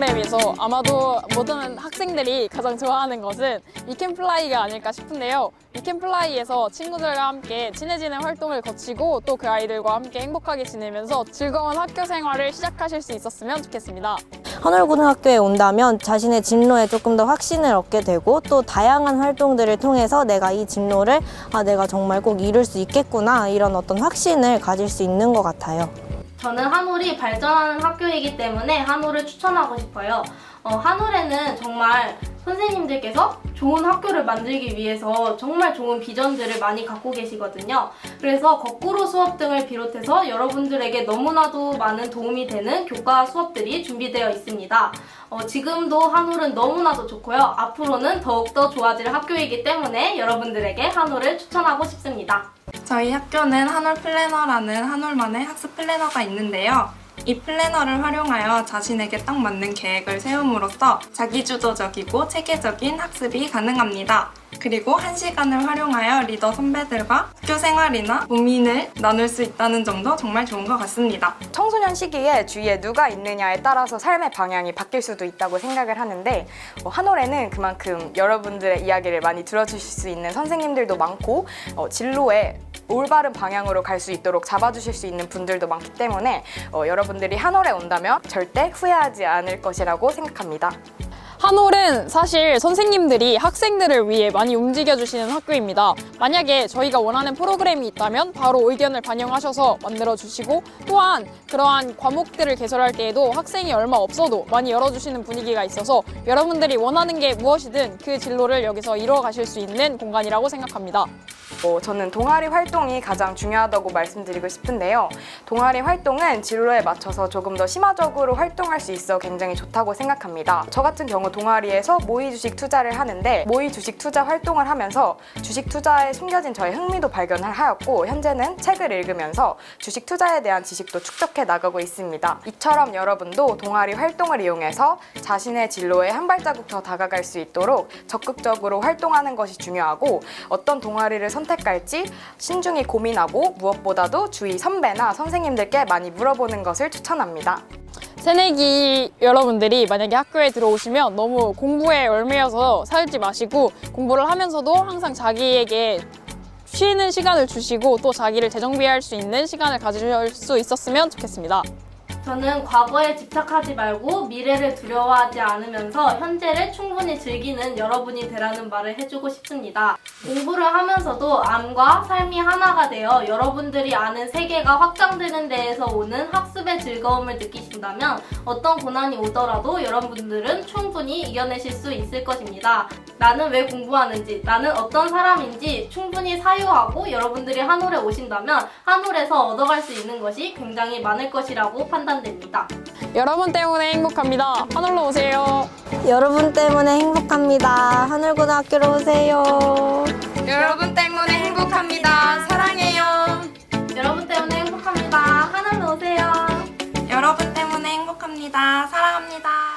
프로그램에서 아마도 모든 학생들이 가장 좋아하는 것은 위켄플라이가 아닐까 싶은데요. 위켄플라이에서 친구들과 함께 친해지는 활동을 거치고 또 그 아이들과 함께 행복하게 지내면서 즐거운 학교 생활을 시작하실 수 있었으면 좋겠습니다. 하늘고등학교에 온다면 자신의 진로에 조금 더 확신을 얻게 되고 또 다양한 활동들을 통해서 내가 이 진로를 아, 내가 정말 꼭 이룰 수 있겠구나 이런 어떤 확신을 가질 수 있는 것 같아요. 저는 한올이 발전하는 학교이기 때문에 한올을 추천하고 싶어요. 어, 한올에는 정말 선생님들께서 좋은 학교를 만들기 위해서 정말 좋은 비전들을 많이 갖고 계시거든요. 그래서 거꾸로 수업 등을 비롯해서 여러분들에게 너무나도 많은 도움이 되는 교과 수업들이 준비되어 있습니다. 어, 지금도 한올은 너무나도 좋고요. 앞으로는 더욱더 좋아질 학교이기 때문에 여러분들에게 한올을 추천하고 싶습니다. 저희 학교는 한올 플래너라는 한올만의 학습 플래너가 있는데요. 이 플래너를 활용하여 자신에게 딱 맞는 계획을 세움으로써 자기주도적이고 체계적인 학습이 가능합니다. 그리고 한 시간을 활용하여 리더 선배들과 학교 생활이나 고민을 나눌 수 있다는 점도 정말 좋은 것 같습니다. 청소년 시기에 주위에 누가 있느냐에 따라서 삶의 방향이 바뀔 수도 있다고 생각을 하는데 어, 한올에는 그만큼 여러분들의 이야기를 많이 들어주실 수 있는 선생님들도 많고 어, 진로에 올바른 방향으로 갈 수 있도록 잡아주실 수 있는 분들도 많기 때문에 어, 여러분들이 한올에 온다면 절대 후회하지 않을 것이라고 생각합니다. 한올은 사실 선생님들이 학생들을 위해 많이 움직여주시는 학교입니다. 만약에 저희가 원하는 프로그램이 있다면 바로 의견을 반영하셔서 만들어주시고 또한 그러한 과목들을 개설할 때에도 학생이 얼마 없어도 많이 열어주시는 분위기가 있어서 여러분들이 원하는 게 무엇이든 그 진로를 여기서 이루어 가실 수 있는 공간이라고 생각합니다. 어, 저는 동아리 활동이 가장 중요하다고 말씀드리고 싶은데요. 동아리 활동은 진로에 맞춰서 조금 더 심화적으로 활동할 수 있어 굉장히 좋다고 생각합니다. 저 같은 경우 동아리에서 모의 주식 투자를 하는데 모의 주식 투자 활동을 하면서 주식 투자에 숨겨진 저의 흥미도 발견을 하였고 현재는 책을 읽으면서 주식 투자에 대한 지식도 축적해 나가고 있습니다. 이처럼 여러분도 동아리 활동을 이용해서 자신의 진로에 한 발자국 더 다가갈 수 있도록 적극적으로 활동하는 것이 중요하고 어떤 동아리를 선 택할지 신중히 고민하고 무엇보다도 주위 선배나 선생님들께 많이 물어보는 것을 추천합니다. 새내기 여러분들이 만약에 학교에 들어오시면 너무 공부에 얽매여서 살지 마시고 공부를 하면서도 항상 자기에게 쉬는 시간을 주시고 또 자기를 재정비할 수 있는 시간을 가질 수 있었으면 좋겠습니다. 저는 과거에 집착하지 말고 미래를 두려워하지 않으면서 현재를 충분히 즐기는 여러분이 되라는 말을 해주고 싶습니다. 공부를 하면서도 암과 삶이 하나가 되어 여러분들이 아는 세계가 확장되는 데에서 오는 학습의 즐거움을 느끼신다면 어떤 고난이 오더라도 여러분들은 충분히 이겨내실 수 있을 것입니다. 나는 왜 공부하는지, 나는 어떤 사람인지 충분히 사유하고 여러분들이 한올에 오신다면 한올에서 얻어갈 수 있는 것이 굉장히 많을 것이라고 판단 됩니다. 여러분 때문에 행복합니다. 하늘로 오세요. 여러분 때문에 행복합니다. 하늘고등학교로 오세요. 여러분 때문에 행복합니다. 사랑해요. 여러분 때문에 행복합니다. 하늘로 오세요. 여러분 때문에 행복합니다. 사랑합니다.